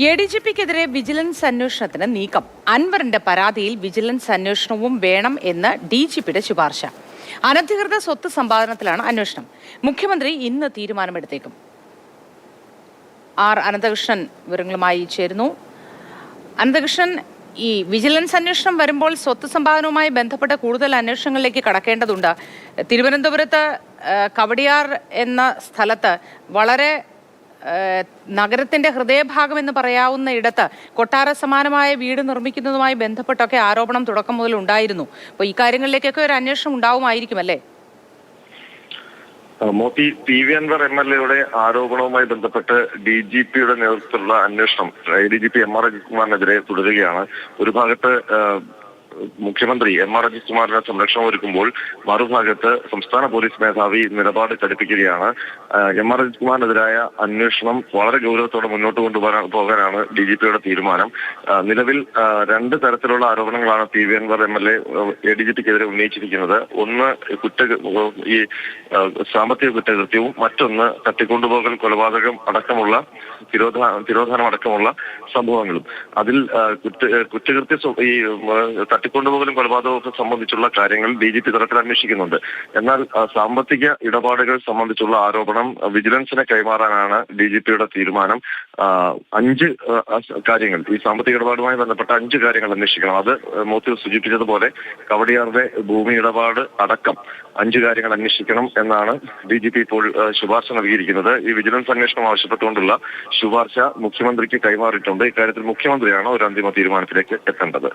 A D G പിക്കെതിരെ vigilance അന്വേഷണത്തിന് നീക്കം. അൻവറിന്റെ പരാതിയിൽ വിജിലൻസ് അന്വേഷണവും വേണം എന്ന് ഡി ജി പിയുടെ ശുപാർശ. അനധികൃത സ്വത്ത് സമ്പാദനത്തിലാണ് അന്വേഷണം. മുഖ്യമന്ത്രി ഇന്ന് തീരുമാനമെടുത്തേക്കും. ആർ അനന്തകൃഷ്ണൻ വിവരങ്ങളുമായി ചേരുന്നു. അനന്തകൃഷ്ണൻ ഈ വിജിലൻസ് അന്വേഷണം വരുമ്പോൾ സ്വത്ത് സമ്പാദനവുമായി ബന്ധപ്പെട്ട കൂടുതൽ അന്വേഷണങ്ങളിലേക്ക് കടക്കേണ്ടതുണ്ട്. തിരുവനന്തപുരത്ത് കവടിയാർ എന്ന സ്ഥലത്ത് വളരെ നഗരത്തിന്റെ ഹൃദയഭാഗം എന്ന് പറയാവുന്ന ഇടത്ത് കൊട്ടാര സമാനമായ വീട് നിർമ്മിക്കുന്നതുമായി ബന്ധപ്പെട്ടൊക്കെ ആരോപണം തുടക്കം മുതൽ ഉണ്ടായിരുന്നു. അപ്പോൾ ഈ കാര്യങ്ങളിലേക്കൊക്കെ ഒരു അന്വേഷണം ഉണ്ടാവുമായിരിക്കും അല്ലേ? Moti P V Anvar M L എയുടെ ആരോപണവുമായി ബന്ധപ്പെട്ട് ഡി ജി പിയുടെ നേതൃത്വത്തിലുള്ള അന്വേഷണം D G P M R അജിത്കുമാറിനെതിരെ തുടരുകയാണ്. ഒരു ഭാഗത്ത് മുഖ്യമന്ത്രി എം ആർ അജിത്കുമാറിന് സംരക്ഷണം ഒരുക്കുമ്പോൾ മറുഭാഗത്ത് സംസ്ഥാന പോലീസ് മേധാവി നിലപാട് കടുപ്പിക്കുകയാണ് എം ആർ അജിത്കുമാറിനെതിരായ അന്വേഷണം വളരെ ഗൗരവത്തോടെ മുന്നോട്ട് കൊണ്ടുപോകാൻ പോകാനാണ് ഡി ജി പിയുടെ തീരുമാനം. നിലവിൽ രണ്ട് തരത്തിലുള്ള ആരോപണങ്ങളാണ് P V Anvar M L A A D G പിക്കെതിരെ ഉന്നയിച്ചിരിക്കുന്നത്. ഒന്ന് കുറ്റ ഈ സാമ്പത്തിക കുറ്റകൃത്യവും മറ്റൊന്ന് തട്ടിക്കൊണ്ടുപോകൽ കൊലപാതകം അടക്കമുള്ള തിരോധാ തിരോധാനം അടക്കമുള്ള സംഭവങ്ങളും. അതിൽ കുറ്റ കുറ്റകൃത്യ ഈ തട്ടിക്കൊണ്ടുപോകലും കൊലപാതകവും സംബന്ധിച്ചുള്ള കാര്യങ്ങൾ ഡി ജി പി തലത്തിൽ അന്വേഷിക്കുന്നുണ്ട്. എന്നാൽ സാമ്പത്തിക ഇടപാടുകൾ സംബന്ധിച്ചുള്ള ആരോപണം വിജിലൻസിനെ കൈമാറാനാണ് ഡി ജി പിയുടെ തീരുമാനം. അഞ്ച് കാര്യങ്ങൾ ഈ സാമ്പത്തിക ഇടപാടുമായി ബന്ധപ്പെട്ട അഞ്ച് കാര്യങ്ങൾ അന്വേഷിക്കണം. അത് മോത്തി സൂചിപ്പിച്ചതുപോലെ കവടിയാറിന്റെ ഭൂമി ഇടപാട് അടക്കം അഞ്ച് കാര്യങ്ങൾ അന്വേഷിക്കണം എന്നാണ് ഡി ജി പി ഇപ്പോൾ ശുപാർശ നൽകിയിരിക്കുന്നത്. ഈ വിജിലൻസ് അന്വേഷണം ആവശ്യപ്പെട്ടുകൊണ്ടുള്ള ശുപാർശ മുഖ്യമന്ത്രിക്ക് കൈമാറിയിട്ടുണ്ട്. ഇക്കാര്യത്തിൽ മുഖ്യമന്ത്രിയാണ് ഒരു അന്തിമ തീരുമാനത്തിലേക്ക് എത്തേണ്ടത്.